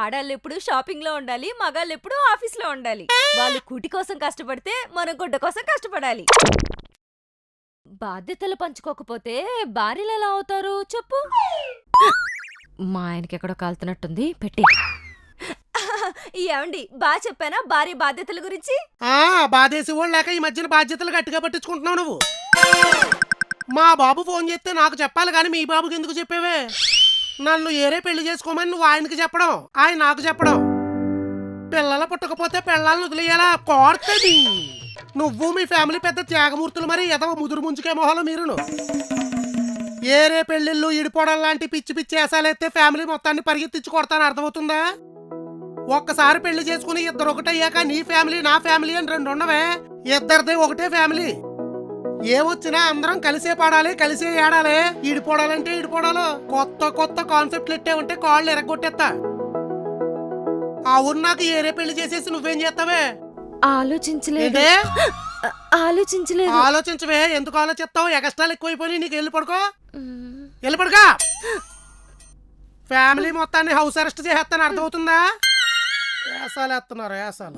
ఆడాళ్ళు ఎప్పుడు షాపింగ్లో ఉండాలి మగాళ్ళు ఎప్పుడు ఆఫీస్లో ఉండాలి. వాళ్ళు కూటి కోసం కష్టపడితే మనం గుడ్డ కోసం కష్టపడాలి. బాధ్యతలు పంచుకోకపోతే భార్యలు ఎలా అవుతారు చెప్పు. మా ఆయనకి ఎక్కడో కాలుతున్నట్టుంది పెట్టి. ఏమండి బాగా చెప్పానా భార్య బాధ్యతల గురించి? ఆ బాధేసి వాళ్ళు లేక ఈ మధ్యన బాధ్యతలు గట్టిగా పట్టించుకుంటున్నావు నువ్వు. మా బాబు ఫోన్ చేస్తే నాకు చెప్పాలి కానీ మీ బాబుకి ఎందుకు చెప్పేవే? నన్ను ఏరే పెళ్ళి చేసుకోమని నువ్వు ఆయనకి చెప్పడం ఆయన నాకు చెప్పడం. పిల్లలు పుట్టకపోతే పిల్లల్ని వదిలేయాలా? కోర్తది నువ్వు మీ ఫ్యామిలీ పెద్ద త్యాగమూర్తులు మరి ఎదవ ముదురు ముంచుకే మొహలు మీరును. ఏరే పెళ్ళిళ్ళు ఇడిపోవడం లాంటి పిచ్చి పిచ్చి వేసాలైతే ఫ్యామిలీ మొత్తాన్ని పరిగెత్తించి కొడతాను అర్థమవుతుందా? ఒక్కసారి పెళ్ళి చేసుకుని ఇద్దరు ఒకటయ్యాక నీ ఫ్యామిలీ నా ఫ్యామిలీ అని రెండు ఉండవే ఇద్దరిది ఒకటే ఫ్యామిలీ. ఏమొచ్చినా అందరం కలిసే పాడాలి కలిసే ఏడాలి. ఈడిపోడాలంటే ఈడిపోడాలి. కొత్త కొత్త కాన్సెప్ట్లు ఎట్టే ఉంటే కాళ్ళు ఎరగొట్టేస్తా. ఆ ఊరు నాకు ఏరే పెళ్ళి చేసేసి నువ్వేం చేస్తావే? ఆలోచించలేదు. ఆలోచించలేదు. ఆలోచించవే. ఎందుకు ఆలోచిస్తావు? ఎగస్ట్రాలు ఎక్కువైపోయి నీకు వెళ్ళి పడుకో. వెళ్ళి పడుకో. ఫ్యామిలీ మొత్తాన్ని హౌస్ అరెస్ట్ చేసేస్తాను. అర్థమవుతుందా? వేసాలు వేస్తున్నారు వేసాలు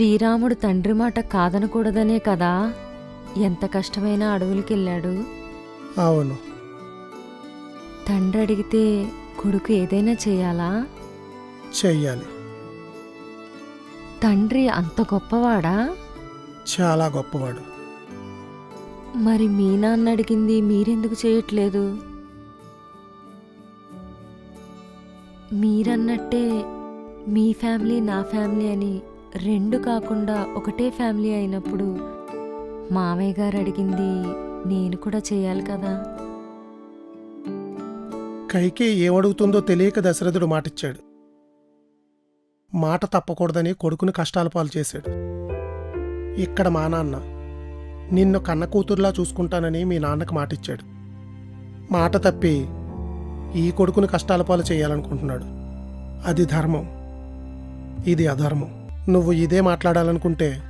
శ్రీరాముడు తండ్రి మాట కాదనకూడదనే కదా? ఎంత కష్టమైనా అడవులకెళ్ళాడు? అవును. తండ్రి అడిగితే కొడుకు ఏదైనా చేయాలా? చెయ్యాలి. తండ్రి అంత గొప్పవాడా? చాలా గొప్పవాడు. మరి మీ నాన్న అడిగింది మీరెందుకు చేయట్లేదు? మీరన్నట్టే మీ ఫ్యామిలీ నా ఫ్యామిలీ అని రెండు కాకుండా ఒకటే ఫ్యామిలీ అయినప్పుడు మామయ్య గారు అడిగింది నేను కూడా చేయాలి కదా? కైకి ఏమడుగుతుందో తెలియక దశరథుడు మాటిచ్చాడు. మాట తప్పకూడదని కొడుకుని కష్టాల పాలు చేశాడు. ఇక్కడ మా నాన్న నిన్ను కన్న కూతురులా చూసుకుంటానని మీ నాన్నకు మాటిచ్చాడు. మాట తప్పి ఈ కొడుకుని కష్టాల పాలు చేయాలనుకుంటున్నాడు. అది ధర్మం. ఇది అధర్మం. నువ్వు ఇదే మాట్లాడాలనుకుంటే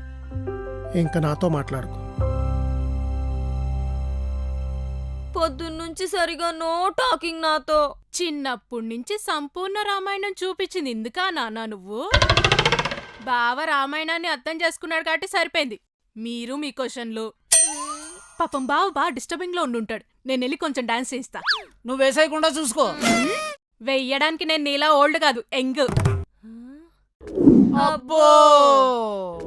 ఇంక నాతో మాట్లాడుకో. పొద్దున్నుంచి సరిగా నో టాకింగ్ నాతో. చిన్నప్పటి నుంచి సంపూర్ణ రామాయణం చూపించింది ఇందుకా నాన్న నువ్వు? బావ రామాయణాన్ని అర్థం చేసుకున్నాడు కాబట్టి సరిపోయింది. మీరు మీ క్వశ్చన్లు. పాపం బావ బాగా డిస్టర్బింగ్లో ఉండుంటాడు. నేను వెళ్ళి కొంచెం డాన్స్ చేయిస్తా. నువ్వు వేసేయకుండా చూసుకో. వెయ్యడానికి నేను నీలా ఓల్డ్ కాదు యంగ్. Abou!